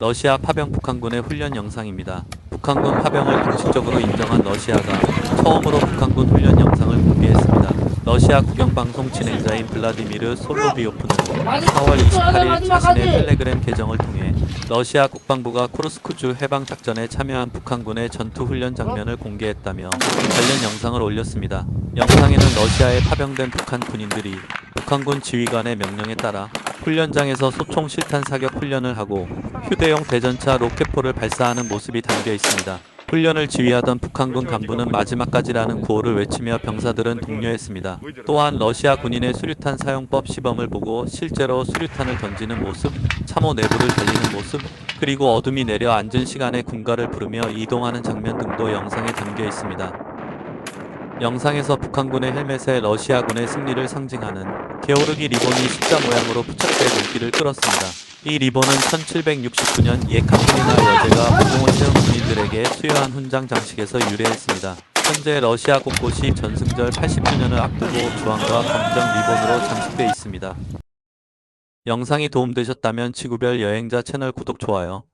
러시아 파병 북한군의 훈련 영상입니다. 북한군 파병을 공식적으로 인정한 러시아가 처음으로 북한군 훈련 영상을 공개했습니다. 러시아 국영방송 진행자인 블라디미르 솔로비오프는 4월 28일 자신의 텔레그램 계정을 통해 러시아 국방부가 쿠르스크주 해방 작전에 참여한 북한군의 전투 훈련 장면을 공개했다며 관련 영상을 올렸습니다. 영상에는 러시아에 파병된 북한 군인들이 북한군 지휘관의 명령에 따라 훈련장에서 소총 실탄 사격 훈련을 하고 휴대용 대전차 로켓포를 발사하는 모습이 담겨 있습니다. 훈련을 지휘하던 북한군 간부는 마지막까지라는 구호를 외치며 병사들은 독려했습니다. 또한 러시아 군인의 수류탄 사용법 시범을 보고 실제로 수류탄을 던지는 모습, 참호 내부를 달리는 모습, 그리고 어둠이 내려 앉은 시간에 군가를 부르며 이동하는 장면 등도 영상에 담겨 있습니다. 영상에서 북한군의 헬멧에 러시아군의 승리를 상징하는 게오르기 리본이 십자 모양으로 부착돼 눈길을 끌었습니다. 이 리본은 1769년 예카테리나 여제가 무공을 세운 군인들에게 수여한 훈장 장식에서 유래했습니다. 현재 러시아 곳곳이 전승절 80주년을 앞두고 주황과 검정 리본으로 장식돼 있습니다. 영상이 도움되셨다면 지구별 여행자 채널 구독, 좋아요